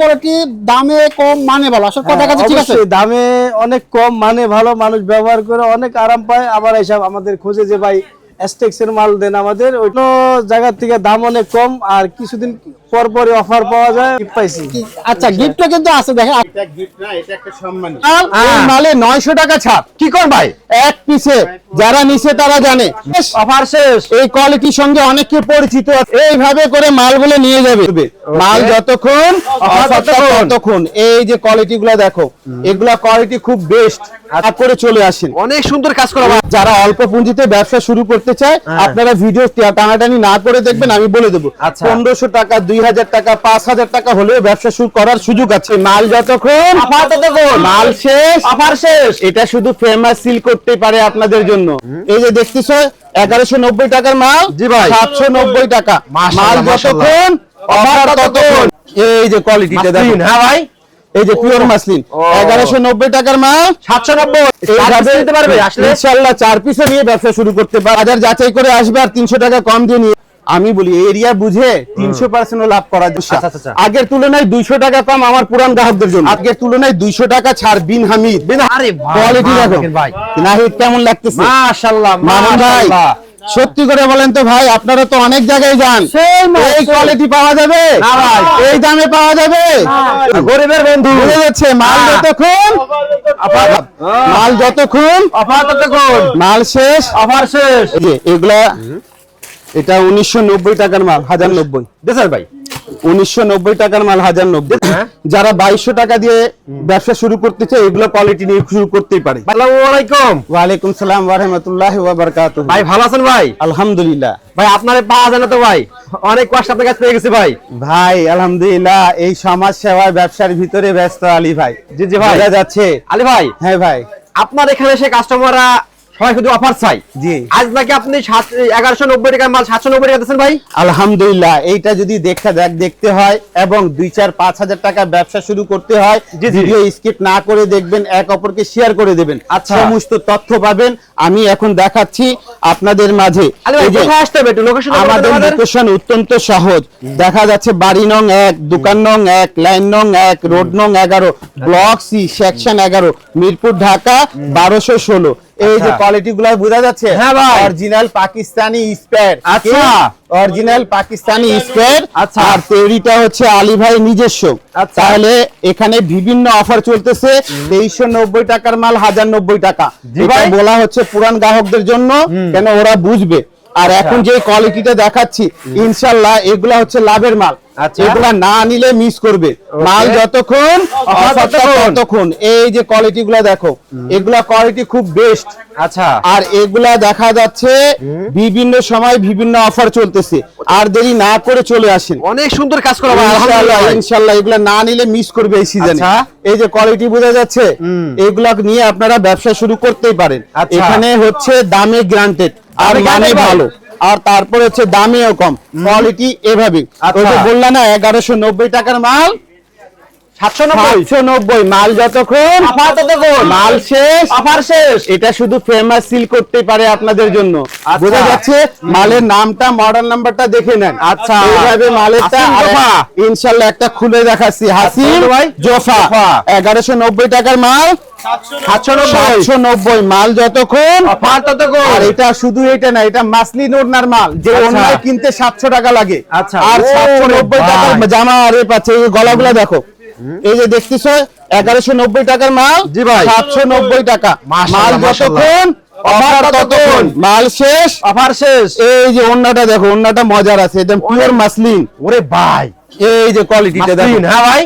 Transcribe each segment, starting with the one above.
Quality দামে কম মানে ভালো। আসলে কথা কাছে ঠিক আছে? হ্যাঁ, দামে অনেক কম মানে ভালো মানুষ ব্যবহার করে অনেক আরাম পায়। আবার এইসব আমাদের খোঁজে যে ভাই এস্টেক্সের মাল দেন আমাদের অন্য জায়গার থেকে দাম অনেক কম আর কিছুদিন পর পরই অফার পাওয়া যায় gift পাইছি। আচ্ছা গিফটও কিন্তু আছে দেখেন এটা গিফট না এটা একটা সম্মান। এই মালে নয়শো টাকা ছাপ। কি কর ভাই? এক পিসে যারা নিছে তারা জানে। অফার শেষ। এই কোয়ালিটির সঙ্গে অনেকে পরিচিত। এইভাবে করে মালগুলো নিয়ে যাবে। মাল যতক্ষণ অফার ততক্ষণ। এই যে কোয়ালিটি গুলা দেখো এগুলা কোয়ালিটি খুব বেস্ট আপ করে চলে আসেন অনেক সুন্দর কাজ করা ভাই। যারা অল্প পুঁজিতে ব্যবসা শুরু করতে চায় আপনারা ভিডিও টানাটানি না করে দেখবেন আমি বলে দেবো। আচ্ছা। পনেরোশো টাকা দুই হাজার টাকা পাঁচ হাজার টাকা হলেও ব্যবসা শুরু করার সুযোগ আছে। মাল যতক্ষণ অফার ততক্ষণ। মাল শেষ অফার শেষ। এটা শুধু ফেমাস সিল করতে পারে আপনাদের জন্য। এই যে দেখতেছ এগারোশো নব্বই টাকার মাল জি ভাই। সাতশো নব্বই টাকা। মাল। যতক্ষণ অফার ততক্ষণ। এই যে কোয়ালিটিটা দেখো। মাসলিন, হ্যাঁ ভাই? এই যে পিওর মাসলিন। এগারোশো নব্বই টাকার মাল। সাতশো নব্বই। পারবে ইনশাল্লাহ চার পিসে নিয়ে ব্যবসা শুরু করতে পারে বাজার যাচাই করে আসবে আর তিনশো টাকা কম দিয়ে নিয়ে আমি বলি এরিয়া বুঝে তিনশো পার্সেন্ট লাভ করা আচ্ছা, আচ্ছা, আচ্ছা। আগের তুলনায় দুইশো টাকা কম আমার পুরান গ্রাহকদের জন্য। আগের তুলনায় দুইশো টাকা ছাড় বিন হামিদ। কোয়ালিটি দেখো। ভাই। নাহিদ কেমন লাগতেছে? মামুন ভাই সত্যি করে বলেন তো ভাই আপনারা তো অনেক জায়গায় যান। এই কোয়ালিটি পাওয়া যাবে? এই দামে পাওয়া যাবে? গরিবের বন্ধু। বুঝে যাচ্ছে মাল। যতক্ষণ মাল যতক্ষণ অফার ততক্ষণ। মাল শেষ। অফার শেষ। এগুলা এটা উনিশশো নব্বই টাকার মাল হাজার নব্বই। ভাই। উনিশশো নব্বই টাকার মাল হাজার নব্বই। হ্যাঁ। যারা বাইশশো টাকা দিয়ে ব্যবসা শুরু করতে চায় এগুলো কোয়ালিটি নিয়ে শুরু করতেই পারে। আলাইকুম। ওয়ালাইকুম সালাম ওরহমতুল্লাহ বারকাত ভাই ভালো আছেন ভাই? আলহামদুলিল্লাহ। ভাই আপনার পাওয়া যায় না তো ভাই? অনেক কষ্ট আপনার কাছে পেয়ে গেছি ভাই। ভাই আলহামদুলিল্লাহ এই সমাজ সেবার ব্যবসার ভিতরে ব্যস্ত আলী ভাই। জি, জি ভাই। যাচ্ছে। আলী ভাই। হ্যাঁ ভাই। আপনার এখানে এসে কাস্টমাররা সবাই শুধু অফার চাই। জি। আজ নাকি আপনি এগারোশো নব্বই টাকার মাল সাতশো নব্বই টাকা দিচ্ছেন ভাই? আলহামদুলিল্লাহ এইটা যদি দেখা দেখ দেখতে হয় এবং দুই চার পাঁচ হাজার টাকা ব্যবসা শুরু করতে হয়। ভিডিও স্কিপ না করে দেখবেন এক অপরকে শেয়ার করে দেবেন। আচ্ছা। সমস্ত তথ্য পাবেন আমি এখন দেখাচ্ছি আপনাদের মাঝে। আমাদের লোকেশন অত্যন্ত সহজ। দেখা যাচ্ছে বাড়ি নং এক দোকান নং এক লাইন নং এক রোড নং এগারো ব্লক সি সেকশন এগারো মিরপুর ঢাকা বারোশো ষোলো। এই যে আচ্ছা। কোয়ালিটি গুলো বোঝা যাচ্ছে হ্যাঁ ভাই। অরিজিনাল পাকিস্তানি স্পেয়ার আচ্ছা। অরিজিনাল পাকিস্তানি স্পেয়ার আচ্ছা। আর তৈরিটা হচ্ছে আলী ভাই নিজস্ব আচ্ছা। তাহলে এখানে বিভিন্ন অফার চলতেছে তেইশশো নব্বই টাকার মাল হাজার নব্বই টাকা বলা হচ্ছে পুরান গ্রাহকদের জন্য কেন ওরা বুঝবে আর আচ্ছা। এখন যে কোয়ালিটিটা দেখাচ্ছি ইনশাল্লাহ এগুলা হচ্ছে লাভের মাল আচ্ছা। এগুলা না নিলে মিস করবে। মাল যতক্ষণ ততক্ষণ। এই যে কোয়ালিটি গুলা দেখো এগুলা কোয়ালিটি খুব বেস্ট আচ্ছা। আর এগুলা দেখা যাচ্ছে বিভিন্ন সময় বিভিন্ন অফার চলতেছে। আর দেরি না করে চলে আসেন। অনেক সুন্দর কাজ করা ভাই ইনশাআল্লাহ ইনশাআল্লাহ এগুলা না নিলে মিস করবে এই সিজনে আচ্ছা। এই যে কোয়ালিটি বোঝা যাচ্ছে এগুলা নিয়ে আপনারা ব্যবসা শুরু করতেই পারেন। আচ্ছা। এখানে হচ্ছে দামে গ্রান্টেড আর মানে ভালো। আর তারপর হচ্ছে দামেও কম কোয়ালিটি এভাবে আচ্ছা। বললাম না এগারোশো নব্বই টাকার মাল সাতশো নব্বই সাতশো নব্বই মাল যতক্ষণ মাল শেষ শেষ এটা শুধু ফেমাস সিল করতে পারে আপনাদের জন্য আচ্ছা। বোঝা যাচ্ছে মালের নামটা মডেল নাম্বারটা দেখে নেন আচ্ছা। এইভাবে মালেরটা। ইনশাল্লাহ একটা খুলে দেখাচ্ছি। জোফা। এগারোশো নব্বই টাকার মাল মাল যতক্ষণ আর এটা শুধু এটা না এটা মাসলিন ওড়নার মাল যে আচ্ছা। কিনতে সাতশো টাকা লাগে আচ্ছা। আর সাতশো নব্বই। টাকার জামা আরে পাচ্ছে গলাগুলা দেখো এই যে দেখতেছ এগারোশো নব্বই টাকার মাল জি ভাই। সাতশো নব্বই টাকা। মাল যতক্ষণ মাল শেষ। অফার শেষ। এই যে ওন্নাটা দেখো ওন্নাটা মজার আছে একদম পিওর মাসলিন ওরে ভাই। এই যে কোয়ালিটিটা দেখো। হ্যাঁ ভাই?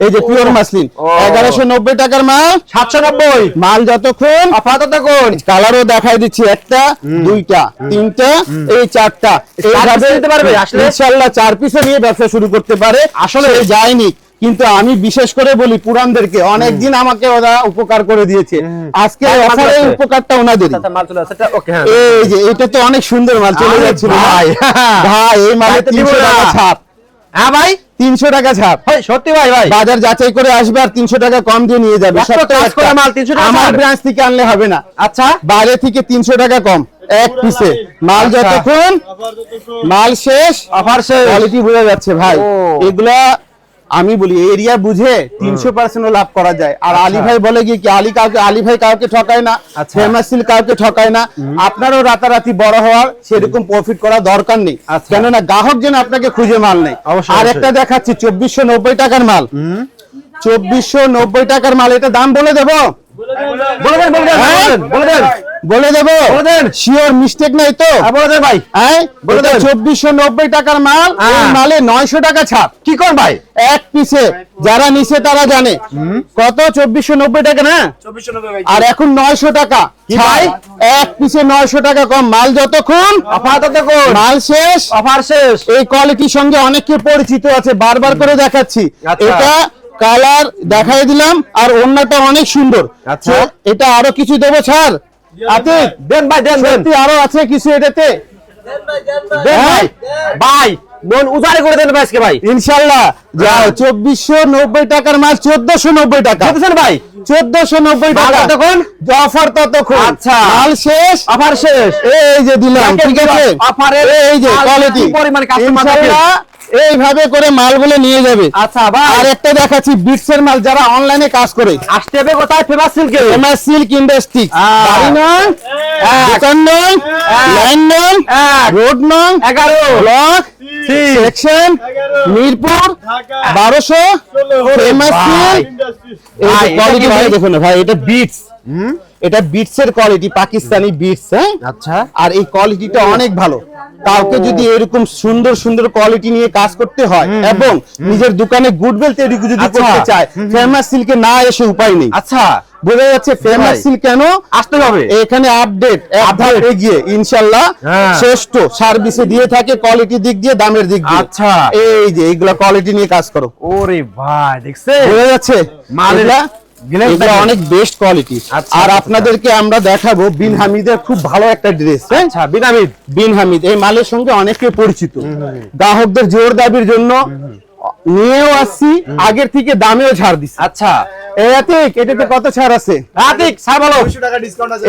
এই যে পিওর মাসলিন এগারোশো নব্বই টাকার মাল। সাতশো নব্বই। মাল যতক্ষণ। ততক্ষণ। কালারও দেখাই দিচ্ছি একটা দুইটা তিনটা এই চারটা। এইভাবে নিতে পারবে আসলে? ইনশাল্লাহ চার পিসে নিয়ে ব্যবসা শুরু করতে পারে। আসলে যায়নি। কিন্তু আমি বিশেষ করে বলি পুরানদেরকে অনেকদিন আমাকে ওরা উপকার করে দিয়েছে। আজকে উপকারটা ওনাদের হ্যাঁ। এই যে এটা তো অনেক সুন্দর মাল চলে যাচ্ছিল ভাই। ভাই এই মালে তাই তো দিব তিনশো টাকা ছাপ। হ্যাঁ ভাই? তিনশো টাকা ছাপ। সত্যি ভাই ভাই। বাজার যাচাই করে আসবে আর তিনশো টাকা কম দিয়ে নিয়ে যাবে। এত সত্য কাজ একটা। করা মাল 300 টাকা আমার ব্রাঞ্চ থেকে আনলে হবে না। আচ্ছা। বাইরে থেকে তিনশো টাকা কম এক পিসে মাল আচ্ছা। যতক্ষণ মাল শেষ অফার শেষ। কোয়ালিটি বোঝা যাচ্ছে ভাই। এগুলা আমি বলি এরিয়া বুঝে তিনশো পার্সেন্ট লাভ করা যায়। আর আলী ভাই বলে গিয়ে কি আলী কাউকে আলী ভাই কাউকে ঠকায় না ফেমাসিল ফেমাস সিল কাউকে ঠকায় না। আপনারও রাতারাতি বড় হওয়ার সেরকম প্রফিট করা দরকার নেই। আচ্ছা। কেননা গ্রাহক যেন আপনাকে খুঁজে মাল নেই আর একটা দেখাচ্ছি চব্বিশশো নব্বই টাকার মাল। চব্বিশশো নব্বই টাকার মাল এটা দাম বলে দেবো? বলে দেন বলে দেন। হ্যাঁ? বলে দেন। বলে দেবো। বলে দেন। শিওর মিস্টেক নাই তো। হ্যাঁ, বলে দেন ভাই। হ্যাঁ বলে দেন। চব্বিশশো নব্বই টাকার মাল এই হ্যাঁ। মালে নয়শো টাকা ছাড়। কি কর ভাই? এক পিসে যারা নিছে তারা জানে। কত? চব্বিশশো নব্বই টাকা না? আর এখন নয়শো টাকা। ভাই? এক পিসে নয়শো টাকা কম। মাল যতক্ষণ আপাতত কোন মাল শেষ। অফার শেষ। এই কোয়ালিটির সঙ্গে অনেকে পরিচিত আছে। বারবার করে দেখাচ্ছি। আচ্ছা। এটা কালার দেখাই দিলাম আর অন্যটা অনেক সুন্দর। আচ্ছা। এটা আরও কিছু দেবো ছাড় আতে দেন ভাই দেন দেন। সত্যি আরও আছে কিছু এটাতে? দেন হ্যাঁ? ভাই ভাই মন উজাড় করে দেন ভাই আজকে ভাই। ইনশাল্লাহ। যাও চব্বিশশো নব্বই টাকার মাছ চোদ্দশো নব্বই টাকা। বুঝছেন ভাই? চোদ্দশো নব্বই টাকা? অফার ততক্ষণ। আচ্ছা। মাল শেষ। অফার শেষ। এই যে দিলাম দেখেন ঠিক আছে? অফারের এই যে কোয়ালিটি পরিমাণ এইভাবে করে মালগুলো নিয়ে যাবে। আচ্ছা ভাই আর একটা দেখাচ্ছি বিটসের মাল যারা অনলাইনে কাজ করে। আসতে হবে কোথায়? ফেমাস সিল্কে এমআর সিল্ক ইন্ডাস্ট্রি আহ। বাড়ি নয় এক। দোকান নয় লাইন নয় এক। রোড নয় এগারো। ব্লক তিন। সেকশন মিরপুর বারোশো ফেমাস। সিল্ক এই ভাই, কোয়ালিটি কি ভাই ভাই? দেখুন ভাই এটা বিটস এটা বিটস এর কোয়ালিটি পাকিস্তানি বিটস হ্যাঁ? আচ্ছা। আর এই কোয়ালিটিটা অনেক ভালো। কাউকে যদি এরকম সুন্দর সুন্দর কোয়ালিটি নিয়ে কাজ করতে হয় এবং নিজের দোকানে গুডবেল তৈরি যদি আচ্ছা। করতে চায় ফেমাস সিল্কে না এসে উপায় নেই। আচ্ছা। বোঝা যাচ্ছে ফেমাস। সিল্ক কেন? আসতে হবে। এখানে আপডেট ধাপ এগিয়ে ইনশাল্লাহ হ্যাঁ। শ্রেষ্ঠ সার্ভিসে দিয়ে থাকে কোয়ালিটি দিক দিয়ে দামের দিক দিয়ে। আচ্ছা। এই যে এইগুলা কোয়ালিটি নিয়ে কাজ করো। ওরে ভাই দেখছে বোঝা যাচ্ছে? এগুলা দেখেন। অনেক বেস্ট কোয়ালিটি আচ্ছা, আর আচ্ছা। আপনাদেরকে আমরা দেখাবো বিন হামিদের খুব ভালো একটা ড্রেস হ্যাঁ? আচ্ছা বিনামিদ বিন হামিদ। এই মালের সঙ্গে অনেকে পরিচিত। গ্রাহকদের জোর দাবির জন্য নিয়েও আসছি আগের থেকে দামেও ছাড় দিচ্ছি আচ্ছা। এতে এটাতে কত ছাড় আছে?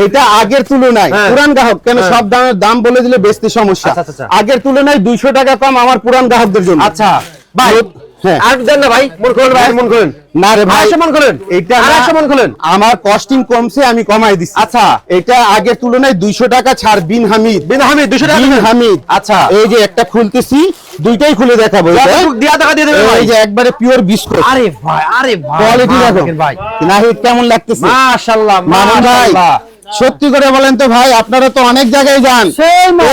এটা আগের তুলনায় হ্যাঁ। পুরান গ্রাহক কেন সব দামের দাম বলে দিলে বেচতে সমস্যা। আচ্ছা, আচ্ছা, আচ্ছা। আগের তুলনায় দুইশো টাকা কম আমার পুরান গ্রাহকদের জন্য। আচ্ছা। ভাই হ্যাঁ আর দেন না ভাই মন করেন ভাই মন করেন না রে ভাই মন করেন এটা আড়াইশো মন করেন আমার কস্টিং কমছে আমি কমাই দিচ্ছি আচ্ছা। এটা আগের তুলনায় দুইশো টাকা ছাড় বিন হামিদ। বিন হামিদ দুশো টাকা বিন হামিদ। আচ্ছা। এই যে একটা খুলতেছি দুইটাই খুলে দেখাবো এটা। দিয়া টাকা দিয়ে দেবেন এই যে একবারে পিওর বিস্কুট আরে ভাই আরে ভাই। কোয়ালিটি দেখো। ভাই। নাহিদ কেমন লাগতেছে? মাশাআল্লাহ মামুন ভাই মাশাআল্লাহ সত্যি করে বলেন তো ভাই আপনারা তো অনেক জায়গায় যান।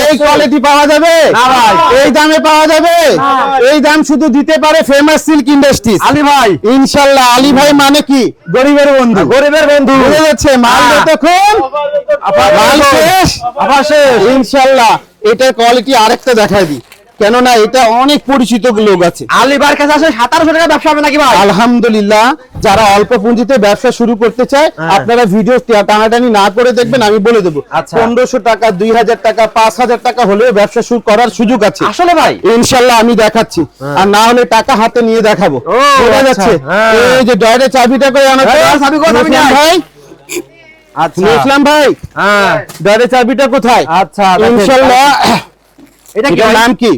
এই কোয়ালিটি পাওয়া যাবে? এই দামে পাওয়া যাবে? এই দাম শুধু দিতে পারে ফেমাস সিল্ক ইন্ডাস্ট্রি আলী ভাই। ইনশাল্লাহ আলী ভাই মানে কি? গরিবের বন্ধু। গরিবের বন্ধু। বুঝে যাচ্ছে মাল। যতক্ষণ মাল শেষ? আবার শেষ। ইনশাল্লাহ এটার কোয়ালিটি আরেকটা দেখাই দিই। কেননা এটা অনেক পরিচিত লোক আছে। আলী ভাইয়ের কাছে আসলে সাতারোশো টাকা ব্যবসা হবে নাকি ভাই? আলহামদুলিল্লাহ যারা অল্প পুঁজিতে ব্যবসা শুরু করতে চায় হ্যাঁ। আপনারা ভিডিও টানাটানি না করে দেখবেন আমি বলে দেবো। আচ্ছা। পনেরোশো টাকা দুই হাজার টাকা পাঁচ হাজার টাকা হলেও ব্যবসা শুরু করার সুযোগ আছে। আসলে ভাই। ইনশাল্লাহ আমি দেখাচ্ছি। আর না হলে টাকা হাতে নিয়ে দেখাবো। বোঝা আচ্ছা, যাচ্ছে? হ্যাঁ। এই যে ডয়ের চাবিটা করে চাবি নাই। ভাই? আচ্ছা। ইসলাম ভাই? হ্যাঁ। ডয়ের চাবিটা কোথায়? আচ্ছা ইনশাল্লাহ এটার নাম কি?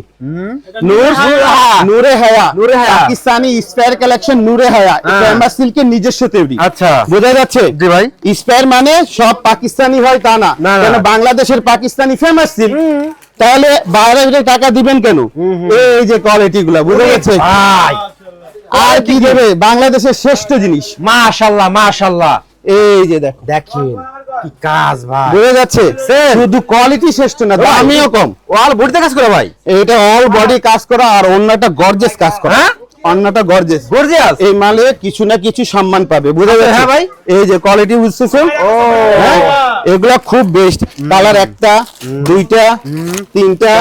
নূরে হায়া। নূরে হায়া। পাকিস্তানি স্পায়ার কালেকশন নূরে হায়া। হ্যাঁ। সিল্কের নিজস্ব তৈরি আচ্ছা। বোঝা যাচ্ছে? জি ভাই। স্পায়ার মানে সব পাকিস্তানি হয় তা না। না, না। কেন বাংলাদেশের পাকিস্তানি ফেমাস সিল্ক তাহলে বাইরে টাকা দিবেন কেন? এই যে কোয়ালিটি গুলা বুঝে যাচ্ছে? ভাই। আর কি দেবে? বাংলাদেশের শ্রেষ্ঠ জিনিস। মাশাআল্লাহ মাশাআল্লাহ এই যে দেখো। দেখেন। কি কাজ ভাই? বোঝা যাচ্ছে। শুধু কোয়ালিটি শ্রেষ্ঠ না দামিও কম। অল বডিতে কাজ করে ভাই? এটা অল বডি কাজ করা আর অন্যটা গর্জেস কাজ করা। হ্যাঁ? অন্যটা গর্জেস গর্জিয়াস এই মালে কিছু না কিছু সম্মান পাবে বুঝা যাচ্ছে? হ্যাঁ ভাই। এই যে কোয়ালিটি বুঝতেছো হ্যাঁ? এগুলা খুব বেস্ট কালার একটা দুইটা তিনটা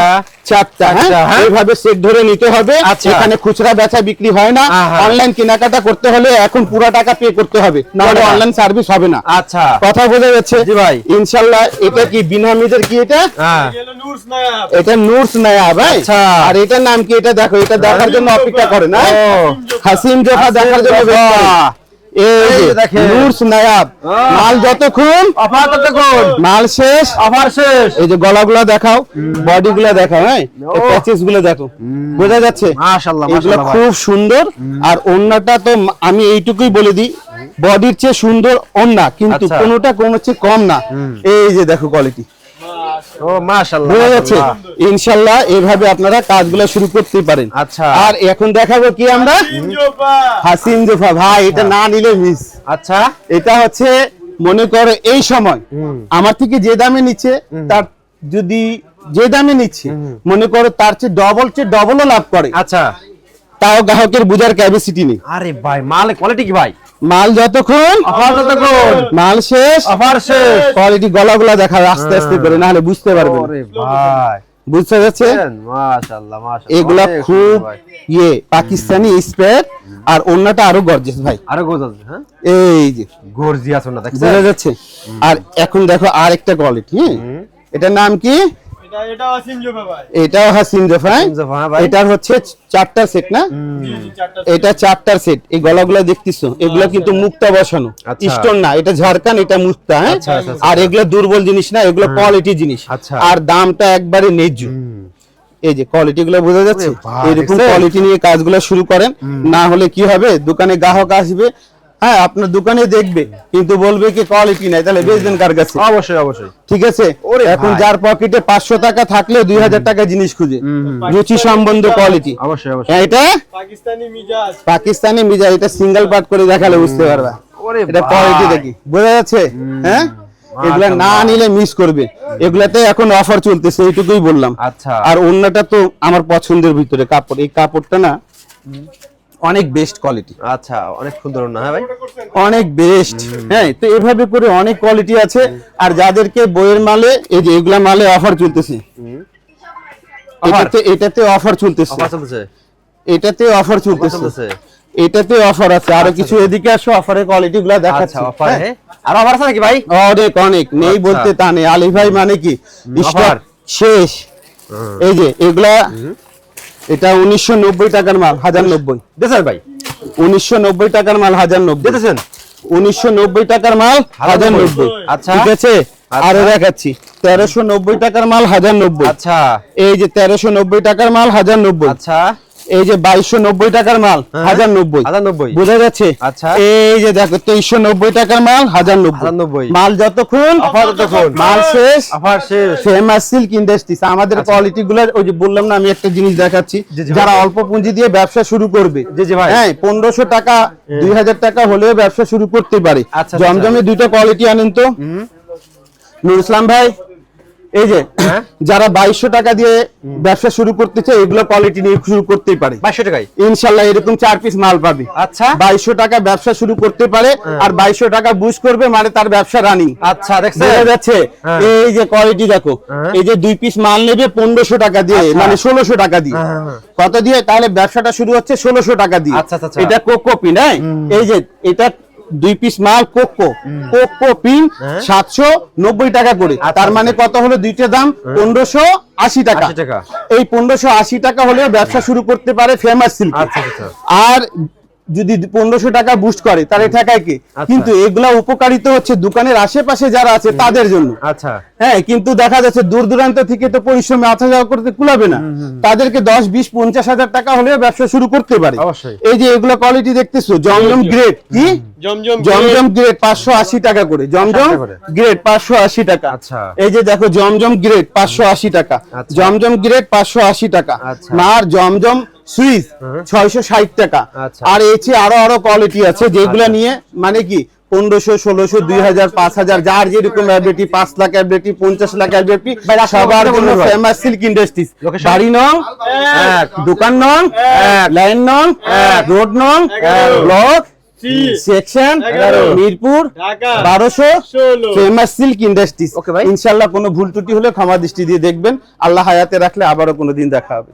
চারটা হ্যাঁ? হ্যাঁ। এইভাবে সেট ধরে নিতে হবে। আচ্ছা। এখানে খুচরা বেচা বিক্রি হয় না। অনলাইন কেনাকাটা করতে হলে এখন পুরো টাকা পে করতে হবে। নাহলে টাকা? অনলাইন সার্ভিস হবে না। আচ্ছা। কথা বোঝা যাচ্ছে? জি ভাই। ইনশাল্লাহ এটা কি বিনহামিদের কি এটা? হ্যাঁ। এটা নুরস নয়া ভাই। আচ্ছা। আর এটার নাম কি? এটা দেখো এটা দেখার জন্য অপেক্ষা করে না? ও। হাসিম জোফা দেখার জন্য wait করে। বাহ। এই এই যে যে দেখেন। নুরস নায়াব মাল যতক্ষণ অফার কতক্ষণ মাল শেষ অফার শেষ। এই যে গলাগুলো দেখাও বডি দেখাও হ্যাঁ? প্যাচেসগুলো দেখো। বোঝা যাচ্ছে? মাশাআল্লাহ, মাশাআল্লাহ খুব সুন্দর। আর ওন্নাটা তো আমি এইটুকুই বলে দিই বডির চেয়ে সুন্দর ওন্না কিন্তু আচ্ছা। কোনোটা কোনো চেয়ে কম না। এই যে দেখো কোয়ালিটি ও মাশাআল্লাহ বোঝা যাচ্ছে? এইভাবে আপনারা কাজগুলো শুরু করতে পারেন। আচ্ছা। আর এখন দেখাবো কি আমরা? হাসিন জোফা। ভাই এটা না নিলে মিস আচ্ছা। এটা হচ্ছে মনে করো এই সময় আমার থেকে যে দামে নিচ্ছে তার যদি যে দামে নিচ্ছে মনে করো তার চেয়ে ডবল চেয়ে ডবলও লাভ করে। আচ্ছা। তাও গ্রাহকের বুঝার ক্যাপাসিটি নেই। আরে ভাই মাল কোয়ালিটি কি ভাই? মাল যতক্ষণ অফার মাল শেষ অফার শেষ। কোয়ালিটি গলাগুলা দেখা আস্তে আস্তে করে না হলে বুঝতে ভাই। বুঝতে যাচ্ছে মাশাআল্লাহ মাশাআল্লাহ। এগুলা খুব ইয়ে পাকিস্তানি স্পেট আর অন্যটা আরও গর্জেস ভাই। আরও হ্যাঁ? এই যে। গর্জিয়াস দেখছেন? বোঝা যাচ্ছে আর এখন দেখো আর একটা কোয়ালিটি হ্যাঁ এটার নাম কি? এটাও হাসিন জোফা হ্যাঁ? হ্যাঁ? ভাই। এটার হচ্ছে চারটা সেট না? এটা চারটার সেট এই গলাগুলো দেখতেছো? এগুলো কিন্তু মুক্তা বসানো। আচ্ছা। স্টোন না এটা ঝাড়খান এটা মুক্তা হ্যাঁ? আচ্ছা, আচ্ছা, আচ্ছা। আর এগুলো দুর্বল জিনিস না এগুলো কোয়ালিটি জিনিস। আচ্ছা। আর দামটা একবারে ন্যায্য। এই যে কোয়ালিটি গুলো বোঝা যাচ্ছে? এরকম কোয়ালিটি নিয়ে কাজগুলো শুরু করেন। না হলে কি হবে? দোকানে গ্রাহক আসবে হ্যাঁ আপনার দোকানে দেখবে কিন্তু বলবে কি কোয়ালিটি নাই তাহলে বেচবেন কার কাছে? অবশ্যই অবশ্যই। ঠিক আছে? এখন যার পকেটে পাঁচশো টাকা থাকলে দুই হাজার টাকা জিনিস খুঁজে। রুচি সম্বন্ধ কোয়ালিটি অবশ্যই অবশ্যই। এটা? পাকিস্তানি মিজাজ। পাকিস্তানি মিজা এটা সিঙ্গেল পার্ট করে দেখালে বুঝতে পারবা। এটা কোয়ালিটি দেখি। বোঝা যাচ্ছে? হ্যাঁ? এগুলা না নিলে মিস করবে। এগুলাতে এখন অফার চলতেছে এইটুকুই বললাম। আচ্ছা। আর অন্যটা তো আমার পছন্দের ভিতরে কাপড়। এই কাপড়টা না অনেক বেস্ট কোয়ালিটি আচ্ছা অনেক সুন্দর না হ্যাঁ ভাই? অনেক বেস্ট হ্যাঁ তো এভাবে করে অনেক কোয়ালিটি আছে। আর যাদেরকে বইয়ের মালে এই যে এগুলা মালে অফার চলতেছে। এটাতে এটাতে অফার চলতেছে। এটাতে অফার চলতেছে। এটাতে অফার আছে। আরও কিছু এদিকে আসো অফারের কোয়ালিটি গুলা আচ্ছা দেখাচ্ছি। অফার হ্যাঁ? আর অফার আছে নাকি ভাই? অনেক অনেক। নেই আচ্ছা। বলতে তা নেই। আলী ভাই মানে কি? স্টক শেষ। এই যে এগুলা এটা উনিশশো নব্বই টাকার মাল হাজার নব্বই। দেশের ভাই? উনিশশো নব্বই টাকার মাল হাজার নব্বই। দেখেছেন? উনিশশো টাকার মাল হাজার নব্বই। আচ্ছা। ঠিক আছে? আচ্ছা। আরও দেখাচ্ছি। তেরোশো নব্বই টাকার মাল হাজার নব্বই। আচ্ছা। এই যে তেরোশো নব্বই টাকার মাল হাজার নব্বই। আচ্ছা। এই যে বাইশশো নব্বই টাকার মাল হাজার নব্বই। হাজার নব্বই। বোঝা যাচ্ছে? আচ্ছা। এই যে দেখো তেইশশো নব্বই টাকার মাল হাজার নব্বই। মাল যতক্ষণ অফার। মাল শেষ। অফার শেষ। ফেমাস সিল্ক ইন্ডাস্ট্রিজ আমাদের কোয়ালিটি গুলো ওই যে বললাম না আমি একটা জিনিস দেখাচ্ছি। যারা অল্প পুঁজি দিয়ে ব্যবসা শুরু করবে জি, জি, ভাই। হ্যাঁ পনেরোশো টাকা দুই হাজার টাকা হলেও ব্যবসা শুরু করতে পারে। আচ্ছা, জমজমে দুইটা কোয়ালিটি আনেন তো। নুর ইসলাম ভাই এই যে হ্যাঁ। যারা বাইশশো টাকা দিয়ে ব্যবসা শুরু করতে চায় এগুলো কোয়ালিটি নিয়ে শুরু করতেই পারে। বাইশশো টাকায়? ইনশাল্লাহ এরকম চার পিস মাল পাবে। আচ্ছা। বাইশশো টাকা ব্যবসা শুরু করতে পারে আর বাইশশো টাকা বুঝ করবে মানে তার ব্যবসা রানিং আচ্ছা বোঝা যাচ্ছে? হ্যাঁ। এই যে কোয়ালিটি দেখো হ্যাঁ। এই যে দুই পিস মাল নেবে পনেরোশো টাকা দিয়ে আচ্ছা। মানে ষোলোশো টাকা দিয়ে। হ্যাঁ, হ্যাঁ, হ্যাঁ। কত দিয়ে? তাহলে ব্যবসাটা শুরু হচ্ছে ষোলোশো টাকা দিয়ে। আচ্ছা, আচ্ছা। এটা কোকো পিন হ্যাঁ? এই যে এটা দুই পিস মাল কোকো। কোকো পিন হ্যাঁ। সাতশো নব্বই টাকা করে। তার মানে কত হলো? দুইটা দাম পনেরোশো আশি টাকা। এই পনেরোশো আশি টাকা হলেও ব্যবসা শুরু করতে পারে ফেমাস সিল্ক আচ্ছা, আচ্ছা। আর যদি পনেরোশো টাকা বুস্ট করে তাহলে ঠেকায় কে? আচ্ছা। কিন্তু এগুলা উপকারিত হচ্ছে দোকানের আশেপাশে যারা আছে তাদের জন্য। আচ্ছা। হ্যাঁ কিন্তু দেখা যাচ্ছে দূর দূরান্ত থেকে তো পরিশ্রমে আসা যাওয়া করতে কুলাবে না। তাদেরকে দশ বিশ পঞ্চাশ হাজার টাকা হলেও ব্যবসা শুরু করতে পারে। এই যে এগুলো কোয়ালিটি দেখতেছো জমজম গ্রেড কি? জমজম জমজম গ্রেড পাঁচশো আশি টাকা করে। জমজম গ্রেড পাঁচশো আশি টাকা। আচ্ছা। এই যে দেখো জমজম গ্রেড পাঁচশো আশি টাকা। আচ্ছা। জমজম গ্রেড পাঁচশো আশি টাকা। আচ্ছা। আর জমজম সুইচ ছয়শো ষাট টাকা। আচ্ছা। আর এর চেয়ে আরও আরও কোয়ালিটি আছে যেগুলো নিয়ে মানে কি পনেরোশো ষোলোশো দুই হাজার পাঁচ হাজার যার যেরকম অ্যাবিলিটি পাঁচ লাখ অ্যাবিলিটি পঞ্চাশ লাখ অ্যাবিলিটি সবার জন্য ফেমাস সিল্ক ইন্ডাস্ট্রিজ বাড়ি নং দোকান নং লাইন নং রোড নং ব্লক সেকশন মিরপুর বারোশো ফেমাস সিল্ক ইন্ডাস্ট্রিজ ইনশাল্লাহ কোনো ভুল ত্রুটি হলে ক্ষমা দৃষ্টি দিয়ে দেখবেন। আল্লাহ হায়াতে রাখলে আবারও কোনোদিন দেখা হবে।